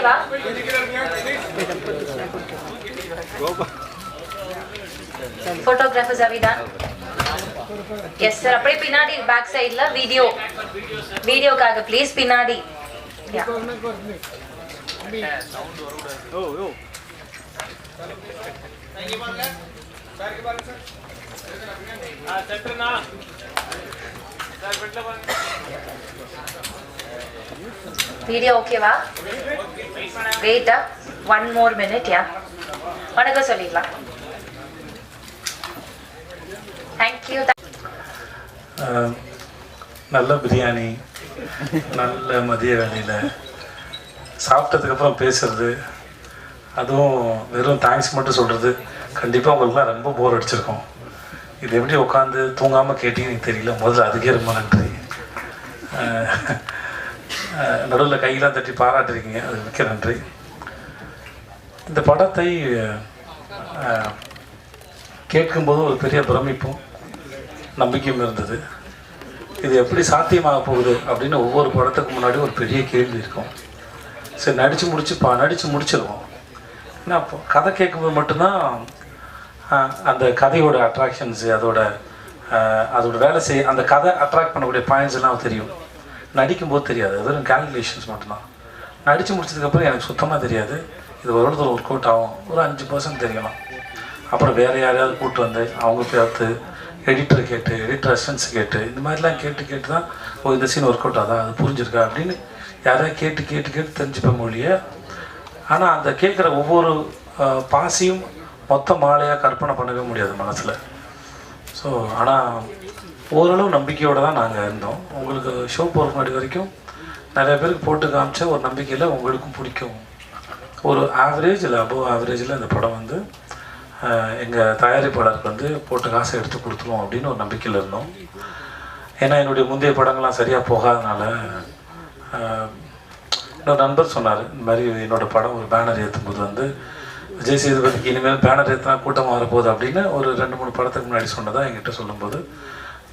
ஓகேவா photographers அவிதான் yes sir அப்படியே பின்னாடி பேக் சைடுல வீடியோ வீடியோக்காக ப்ளீஸ் பின்னாடி Yeah. வீடியோ ஓகேவா வெயிட்டா ஒன் மோர் மினிட் யா வணக்கம் சொல்லிடலாம். தேங்க்யூ நல்ல பிரியாணி நல்ல மதிய வேலையில். சாப்பிட்டதுக்கப்புறம் பேசுறது அதுவும் வெறும் தேங்க்ஸ் மட்டும் சொல்கிறது கண்டிப்பாக உங்களுக்குலாம் ரொம்ப போர் அடிச்சிருக்கோம். இது எப்படி உட்காந்து தூங்காமல் கேட்டீங்கன்னு தெரியல. முதல்ல அதுக்கே ரொம்ப நன்றி. நடுவில் கையெல்லாம் தட்டி பாராட்டிருக்கீங்க. அது மிக்க நன்றி. இந்த படத்தை கேட்கும்போது ஒரு பெரிய பிரமிப்பும் நம்பிக்கையும் இருந்தது. இது எப்படி சாத்தியமாக போகுது அப்படின்னு ஒவ்வொரு படத்துக்கு முன்னாடி ஒரு பெரிய கேள்வி இருக்கும். சரி நடித்து முடிச்சு பா நடித்து முடிச்சிருவோம். ஏன்னா அப்போ கதை கேட்கும்போது மட்டும்தான் அந்த கதையோட அட்ராக்ஷன்ஸு அதோட அதோட வேலை செய்ய அந்த கதை அட்ராக்ட் பண்ணக்கூடிய பாயிண்ட்ஸ் எல்லாம் தெரியும். நடிக்கும்போது தெரியாது. அது வெறும் கேல்குலேஷன்ஸ் மட்டும்தான். நடித்து முடிச்சதுக்கப்புறம் எனக்கு சுத்தமாக தெரியாது. இது ஒரு இடத்துல ஒர்க் அவுட் ஆகும். ஒரு அஞ்சு பர்சன்ட் தெரியலாம். அப்புறம் வேறு யாரையாவது கூப்பிட்டு வந்து அவங்க பார்த்து எடிட்டர் கேட்டு எடிட்டர் அசிஸ்டன்ஸ் கேட்டு இந்த மாதிரிலாம் கேட்டு கேட்டு தான் ஓ இந்த சீன் ஒர்க் அவுட் ஆதா அது புரிஞ்சிருக்கா? அப்படின்னு யாரையா கேட்டு கேட்டு கேட்டு தெரிஞ்சுப்ப மொழிய. ஆனால் அந்த கேட்குற ஒவ்வொரு பாசியும் மொத்த மாலையாக கற்பனை பண்ணவே முடியாது மனசில். ஸோ ஆனால் ஓரளவு நம்பிக்கையோடு தான் நாங்கள் இருந்தோம். உங்களுக்கு ஷோ போகிற முன்னாடி வரைக்கும் நிறைய பேருக்கு போட்டு காமிச்ச ஒரு நம்பிக்கையில் உங்களுக்கும் பிடிக்கும். ஒரு ஆவரேஜ் இல்லை அபோவ் ஆவரேஜில் இந்த படம் வந்து எங்கள் தயாரிப்பாளருக்கு வந்து போட்டு காசை எடுத்து கொடுத்துருவோம் அப்படின்னு ஒரு நம்பிக்கையில் இருந்தோம். ஏன்னா என்னுடைய முந்தைய படங்கள்லாம் சரியாக போகாதனால இன்னொரு நண்பர் சொன்னார் இந்த மாதிரி என்னோட படம் ஒரு பேனர் ஏற்றும் போது வந்து விஜய் சேதுபதிக்கு இனிமேல் பேனர் ஏற்றினா கூட்டமாக வரப்போகுது அப்படின்னு ஒரு ரெண்டு மூணு படத்துக்கு முன்னாடி சொன்னதாக என்கிட்ட சொல்லும்போது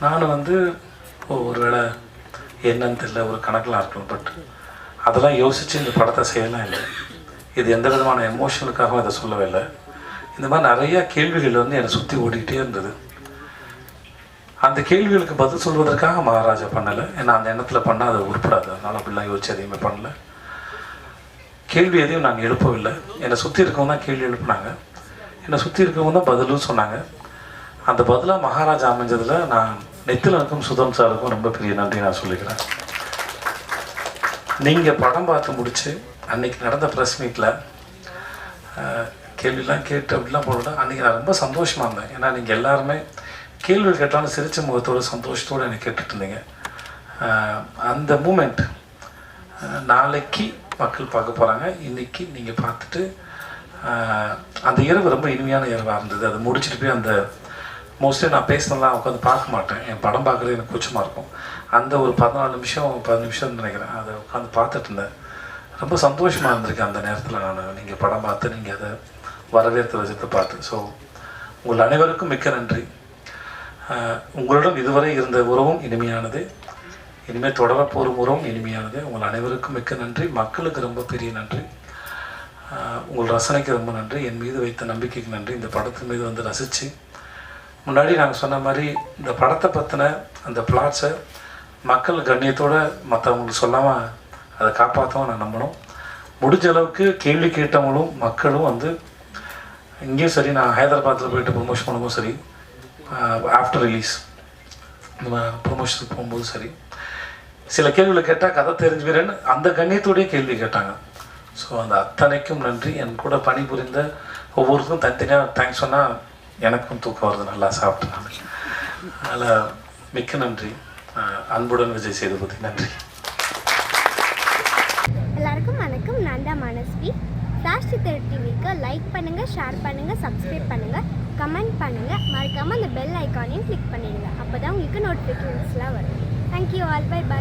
நான் வந்து ஒரு வேளை என்னன்னு தெரியல ஒரு கணக்கெலாம் இருக்கலாம் பட் அதெல்லாம் யோசித்து இந்த படத்தை செய்யலாம் இல்லை. இது எந்த விதமான எமோஷனுக்காகவும் அதை சொல்லவே இல்லை. இந்த மாதிரி நிறையா கேள்விகள் வந்து என்னை சுற்றி ஓடிக்கிட்டே இருந்தது. அந்த கேள்விகளுக்கு பதில் சொல்வதற்காக மகாராஜா பண்ணலை. ஏன்னா அந்த எண்ணத்தில் பண்ணால் அது உருப்படாது. அதனால் அப்படிலாம் யோசிச்சு எதையுமே பண்ணல. கேள்வி எதையும் நான் எழுப்பவில்லை. என்னை சுற்றி இருக்கவங்க தான் கேள்வி எழுப்புனாங்க. என்னை சுற்றி இருக்கவங்க தான் பதிலும் சொன்னாங்க. அந்த பதிலாக மகாராஜா அமைஞ்சதில் நான் நெத்திலனுக்கும் சுதம் சாருக்கும் ரொம்ப பெரிய நன்றி நான் சொல்லிக்கிறேன். நீங்கள் படம் பார்த்து முடிச்சு அன்னைக்கு நடந்த ப்ரெஸ் மீட்டில் கேள்விலாம் கேட்டு அப்படிலாம் போட அன்றைக்கி நான் ரொம்ப சந்தோஷமாக இருந்தேன். ஏன்னா நீங்கள் எல்லாருமே கேள்வி கேட்டாலும் சிரிச்ச முகத்தோட சந்தோஷத்தோடு எனக்கு கேட்டுட்டு இருந்தீங்க. அந்த மூமெண்ட் நாளைக்கு மக்கள் பார்க்க போகிறாங்க இன்னைக்கு நீங்கள் பார்த்துட்டு அந்த இரவு ரொம்ப இனிமையான இரவாக இருந்தது. அதை முடிச்சுட்டு போய் அந்த மோஸ்ட்லி நான் பேசினலாம் உட்காந்து பார்க்க மாட்டேன். என் படம் பார்க்குறது எனக்கு கூச்சமாக இருக்கும். அந்த ஒரு பதினாலு நிமிஷம் பதினஞ்சு நிமிஷம்னு நினைக்கிறேன். அதை உட்காந்து பார்த்துட்டு இருந்தேன். ரொம்ப சந்தோஷமாக இருந்திருக்கேன் அந்த நேரத்தில் நான். நீங்கள் படம் பார்த்து நீங்கள் அதை வரவேற்று வச்சுட்டு பார்த்து. ஸோ உங்கள் அனைவருக்கும் மிக்க நன்றி. உங்களிடம் இதுவரை இருந்த உறவும் இனிமையானது. இனிமேல் தொடரப் உறவும் இனிமையானது. உங்கள் அனைவருக்கும் மிக்க நன்றி. மக்களுக்கு ரொம்ப பெரிய நன்றி. உங்கள் ரசனைக்கு ரொம்ப நன்றி. என் மீது வைத்த நம்பிக்கைக்கு நன்றி. இந்த படத்தின் மீது வந்து ரசித்து முன்னாடி நாங்கள் சொன்ன மாதிரி இந்த படத்தை பற்றின அந்த பிளாட்ஸை மக்கள் கண்ணியத்தோடு மற்றவங்களுக்கு சொல்லாமல் அதை காப்பாற்றவும் நான் நம்பணும். முடிஞ்ச அளவுக்கு கேள்வி கேட்டவங்களும் மக்களும் வந்து இங்கேயும் சரி நான் ஹைதராபாத்தில் போயிட்டு ப்ரொமோஷன் பண்ணும்போது சரி ஆஃப்டர் ரிலீஸ் நம்ம ப்ரொமோஷனுக்கு போகும்போது சரி சில கேள்விகளை கேட்டால் கதை தெரிஞ்சுக்கிறேன்னு அந்த கண்ணியத்தோடைய கேள்வி கேட்டாங்க. ஸோ அந்த அத்தனைக்கும் நன்றி. என் கூட பணிபுரிந்த ஒவ்வொருத்தருக்கும் தனித்தனியாக தேங்க்ஸ் சொன்னால் எனக்கும் தூக்கம் வருது நல்லா சாப்பிட்டு அதனால் மிக்க நன்றி. அன்புடன் விஜய் சேதுபதி நன்றி. எல்லாருக்கும் வணக்கம். நான் தான் மனஸ்வி. சாஷ்டி சித்தர் டிவிக்கு லைக் பண்ணுங்கள் ஷேர் பண்ணுங்கள் சப்ஸ்கிரைப் பண்ணுங்கள் கமெண்ட் பண்ணுங்கள் மறக்காமல் அந்த பெல் ஐக்கானையும் கிளிக் பண்ணிடுங்க. அப்போ தான் உங்களுக்கு நோட்டிஃபிகேஷன்ஸ்லாம் வரும். Thank you all by by